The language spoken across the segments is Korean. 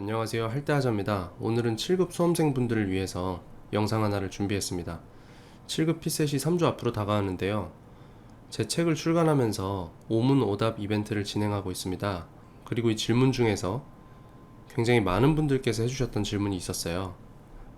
안녕하세요. 할때하자입니다. 오늘은 7급 수험생분들을 위해서 영상 하나를 준비했습니다. 7급 피셋이 3주 앞으로 다가왔는데요. 제 책을 출간하면서 오문 오답 이벤트를 진행하고 있습니다. 그리고 이 질문 중에서 굉장히 많은 분들께서 해주셨던 질문이 있었어요.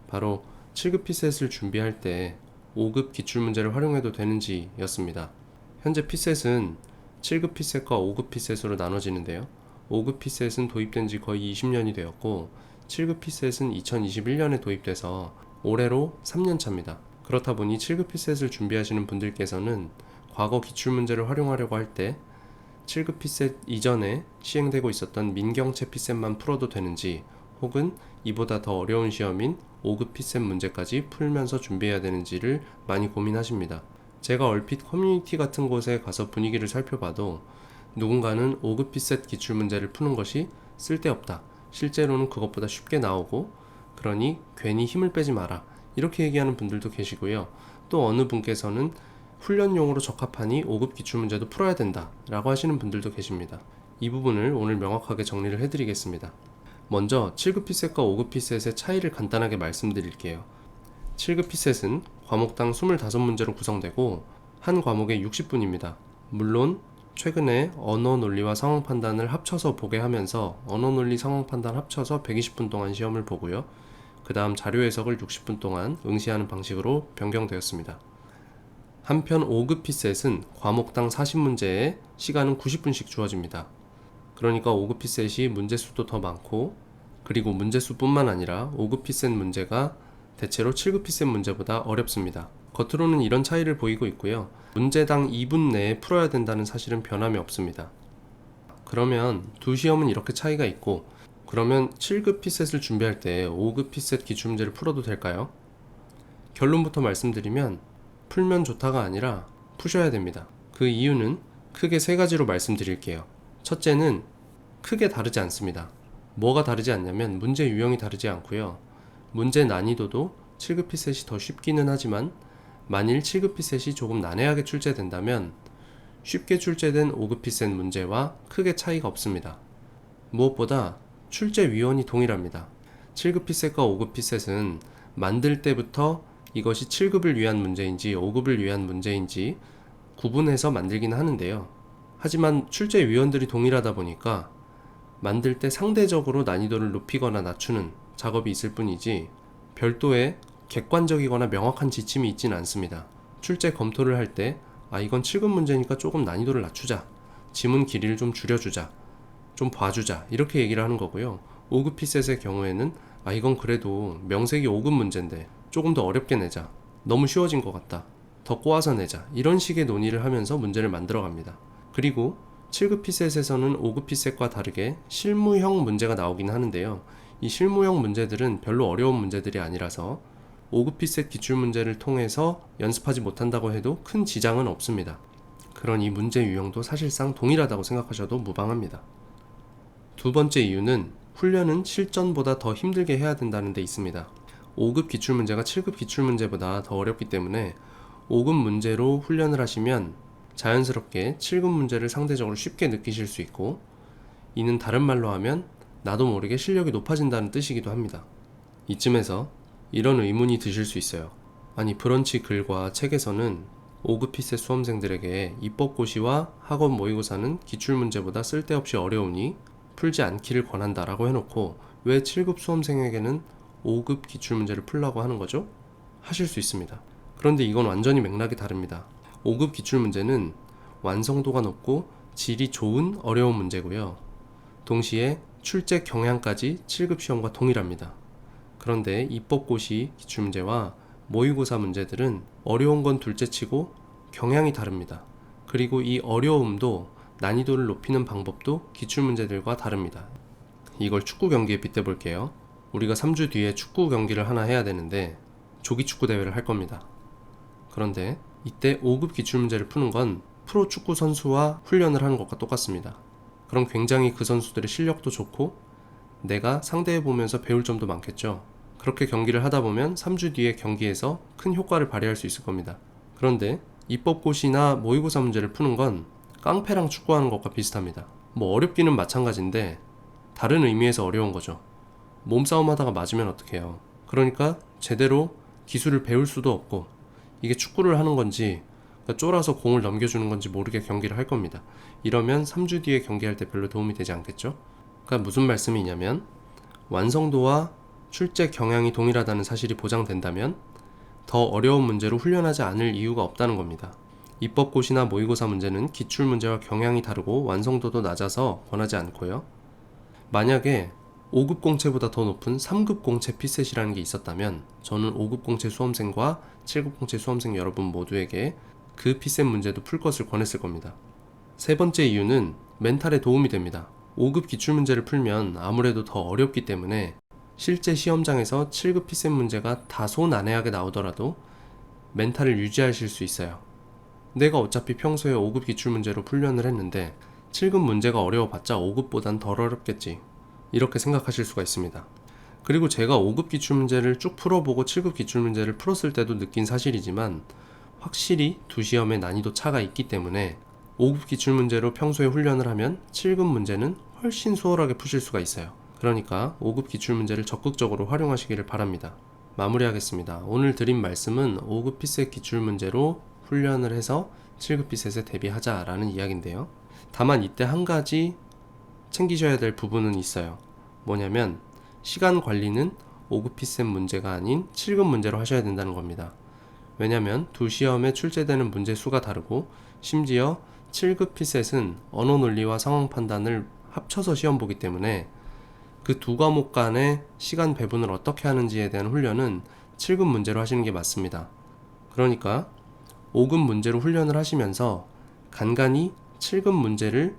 바로 7급 피셋을 준비할 때 5급 기출문제를 활용해도 되는지 였습니다. 현재 피셋은 7급 피셋과 5급 피셋으로 나눠지는데요 5급 피셋은 도입된 지 거의 20년이 되었고 7급 피셋은 2021년에 도입돼서 올해로 3년 차입니다. 그렇다 보니 7급 피셋을 준비하시는 분들께서는 과거 기출문제를 활용하려고 할 때 7급 피셋 이전에 시행되고 있었던 민경채 피셋만 풀어도 되는지 혹은 이보다 더 어려운 시험인 5급 피셋 문제까지 풀면서 준비해야 되는지를 많이 고민하십니다. 제가 얼핏 커뮤니티 같은 곳에 가서 분위기를 살펴봐도 누군가는 5급 피셋 기출 문제를 푸는 것이 쓸데없다. 실제로는 그것보다 쉽게 나오고 그러니 괜히 힘을 빼지 마라. 이렇게 얘기하는 분들도 계시고요. 또 어느 분께서는 훈련용으로 적합하니 5급 기출 문제도 풀어야 된다. 라고 하시는 분들도 계십니다. 이 부분을 오늘 명확하게 정리를 해드리겠습니다. 먼저 7급 피셋과 5급 피셋의 차이를 간단하게 말씀드릴게요. 7급 피셋은 과목당 25문제로 구성되고 한 과목에 60분입니다. 물론 최근에 언어 논리와 상황 판단을 합쳐서 보게 하면서 언어 논리 상황 판단 합쳐서 120분 동안 시험을 보고요. 그 다음 자료 해석을 60분 동안 응시하는 방식으로 변경되었습니다. 한편 5급 피셋은 과목당 40문제에 시간은 90분씩 주어집니다. 그러니까 5급 피셋이 문제 수도 더 많고 그리고 문제 수뿐만 아니라 5급 피셋 문제가 대체로 7급 피셋 문제보다 어렵습니다. 겉으로는 이런 차이를 보이고 있고요. 문제당 2분 내에 풀어야 된다는 사실은 변함이 없습니다. 그러면 두 시험은 이렇게 차이가 있고 그러면 7급 피셋을 준비할 때 5급 피셋 기출문제를 풀어도 될까요? 결론부터 말씀드리면 풀면 좋다가 아니라 푸셔야 됩니다. 그 이유는 크게 세 가지로 말씀드릴게요. 첫째는 크게 다르지 않습니다. 뭐가 다르지 않냐면 문제 유형이 다르지 않고요. 문제 난이도도 7급 피셋이 더 쉽기는 하지만 만일 7급 피셋이 조금 난해하게 출제된다면 쉽게 출제된 5급 피셋 문제와 크게 차이가 없습니다. 무엇보다 출제 위원이 동일합니다. 7급 피셋과 5급 피셋은 만들 때부터 이것이 7급을 위한 문제인지 5급을 위한 문제인지 구분해서 만들긴 하는데요. 하지만 출제 위원들이 동일하다 보니까 만들 때 상대적으로 난이도를 높이거나 낮추는 작업이 있을 뿐이지 별도의 객관적이거나 명확한 지침이 있지는 않습니다. 출제 검토를 할 때, 아, 이건 7급 문제니까 조금 난이도를 낮추자. 지문 길이를 좀 줄여주자. 좀 봐주자. 이렇게 얘기를 하는 거고요. 5급 피셋의 경우에는, 아, 이건 그래도 명색이 5급 문제인데 조금 더 어렵게 내자. 너무 쉬워진 것 같다. 더 꼬아서 내자. 이런 식의 논의를 하면서 문제를 만들어 갑니다. 그리고 7급 피셋에서는 5급 피셋과 다르게 실무형 문제가 나오긴 하는데요. 이 실무형 문제들은 별로 어려운 문제들이 아니라서 5급 피셋 기출문제를 통해서 연습하지 못한다고 해도 큰 지장은 없습니다. 그런 이 문제 유형도 사실상 동일하다고 생각하셔도 무방합니다. 두 번째 이유는 훈련은 실전보다 더 힘들게 해야 된다는 데 있습니다. 5급 기출문제가 7급 기출문제보다 더 어렵기 때문에 5급 문제로 훈련을 하시면 자연스럽게 7급 문제를 상대적으로 쉽게 느끼실 수 있고 이는 다른 말로 하면 나도 모르게 실력이 높아진다는 뜻이기도 합니다. 이쯤에서 이런 의문이 드실 수 있어요. 아니 브런치 글과 책에서는 5급 피셋 수험생들에게 입법고시와 학원 모의고사는 기출문제보다 쓸데없이 어려우니 풀지 않기를 권한다 라고 해놓고 왜 7급 수험생에게는 5급 기출문제를 풀라고 하는 거죠? 하실 수 있습니다. 그런데 이건 완전히 맥락이 다릅니다. 5급 기출문제는 완성도가 높고 질이 좋은 어려운 문제고요. 동시에 출제 경향까지 7급 시험과 동일합니다. 그런데 입법고시 기출문제와 모의고사 문제들은 어려운 건 둘째치고 경향이 다릅니다. 그리고 이 어려움도 난이도를 높이는 방법도 기출문제들과 다릅니다. 이걸 축구 경기에 빗대 볼게요. 우리가 3주 뒤에 축구 경기를 하나 해야 되는데 조기 축구 대회를 할 겁니다. 그런데 이때 5급 기출문제를 푸는 건 프로 축구 선수와 훈련을 하는 것과 똑같습니다. 그럼 굉장히 그 선수들의 실력도 좋고 내가 상대해 보면서 배울 점도 많겠죠. 그렇게 경기를 하다 보면 3주 뒤에 경기에서 큰 효과를 발휘할 수 있을 겁니다. 그런데 입법고시나 모의고사 문제를 푸는 건 깡패랑 축구하는 것과 비슷합니다. 뭐 어렵기는 마찬가지인데 다른 의미에서 어려운 거죠. 몸싸움 하다가 맞으면 어떡해요. 그러니까 제대로 기술을 배울 수도 없고 이게 축구를 하는 건지 그러니까 쫄아서 공을 넘겨주는 건지 모르게 경기를 할 겁니다. 이러면 3주 뒤에 경기할 때 별로 도움이 되지 않겠죠? 그러니까 무슨 말씀이냐면 완성도와 출제 경향이 동일하다는 사실이 보장된다면 더 어려운 문제로 훈련하지 않을 이유가 없다는 겁니다. 입법고시나 모의고사 문제는 기출 문제와 경향이 다르고 완성도도 낮아서 권하지 않고요. 만약에 5급 공채보다 더 높은 3급 공채 피셋이라는 게 있었다면 저는 5급 공채 수험생과 7급 공채 수험생 여러분 모두에게 그 피셋 문제도 풀 것을 권했을 겁니다. 세 번째 이유는 멘탈에 도움이 됩니다. 5급 기출 문제를 풀면 아무래도 더 어렵기 때문에 실제 시험장에서 7급 피셋 문제가 다소 난해하게 나오더라도 멘탈을 유지하실 수 있어요. 내가 어차피 평소에 5급 기출 문제로 훈련을 했는데 7급 문제가 어려워봤자 5급보단 덜 어렵겠지. 이렇게 생각하실 수가 있습니다. 그리고 제가 5급 기출 문제를 쭉 풀어보고 7급 기출 문제를 풀었을 때도 느낀 사실이지만 확실히 두 시험의 난이도 차가 있기 때문에 5급 기출 문제로 평소에 훈련을 하면 7급 문제는 훨씬 수월하게 푸실 수가 있어요. 그러니까 5급 기출 문제를 적극적으로 활용하시기를 바랍니다. 마무리하겠습니다. 오늘 드린 말씀은 5급 피셋 기출 문제로 훈련을 해서 7급 피셋에 대비하자라는 이야기인데요. 다만 이때 한 가지 챙기셔야 될 부분은 있어요. 뭐냐면 시간 관리는 5급 피셋 문제가 아닌 7급 문제로 하셔야 된다는 겁니다. 왜냐면 두 시험에 출제되는 문제 수가 다르고 심지어 7급 피셋은 언어 논리와 상황 판단을 합쳐서 시험 보기 때문에 그 두 과목 간의 시간 배분을 어떻게 하는지에 대한 훈련은 7급 문제로 하시는 게 맞습니다. 그러니까 5급 문제로 훈련을 하시면서 간간히 7급 문제를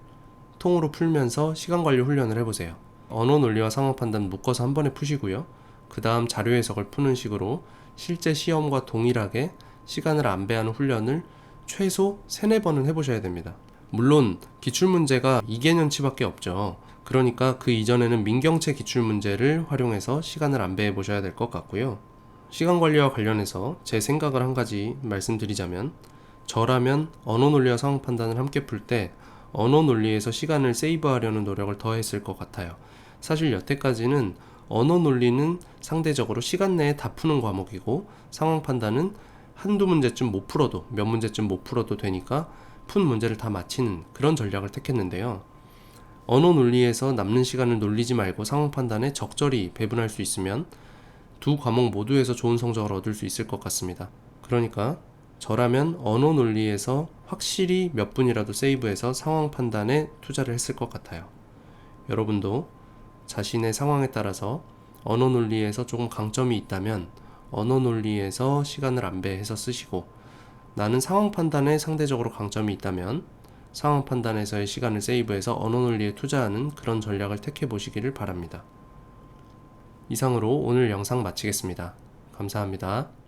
통으로 풀면서 시간 관리 훈련을 해보세요. 언어 논리와 상황 판단 묶어서 한 번에 푸시고요. 그 다음 자료 해석을 푸는 식으로 실제 시험과 동일하게 시간을 안배하는 훈련을 최소 3, 4번은 해보셔야 됩니다. 물론 기출문제가 2개년치밖에 없죠. 그러니까 그 이전에는 민경채 기출 문제를 활용해서 시간을 안배해 보셔야 될 것 같고요. 시간 관리와 관련해서 제 생각을 한 가지 말씀드리자면 저라면 언어 논리와 상황 판단을 함께 풀 때 언어 논리에서 시간을 세이브하려는 노력을 더 했을 것 같아요. 사실 여태까지는 언어 논리는 상대적으로 시간 내에 다 푸는 과목이고 상황 판단은 한두 문제쯤 못 풀어도 몇 문제쯤 못 풀어도 되니까 푼 문제를 다 마치는 그런 전략을 택했는데요. 언어 논리에서 남는 시간을 놀리지 말고 상황 판단에 적절히 배분할 수 있으면 두 과목 모두에서 좋은 성적을 얻을 수 있을 것 같습니다. 그러니까 저라면 언어 논리에서 확실히 몇 분이라도 세이브해서 상황 판단에 투자를 했을 것 같아요. 여러분도 자신의 상황에 따라서 언어 논리에서 조금 강점이 있다면 언어 논리에서 시간을 안배해서 쓰시고 나는 상황 판단에 상대적으로 강점이 있다면 상황 판단에서의 시간을 세이브해서 언어 논리에 투자하는 그런 전략을 택해 보시기를 바랍니다. 이상으로 오늘 영상 마치겠습니다. 감사합니다.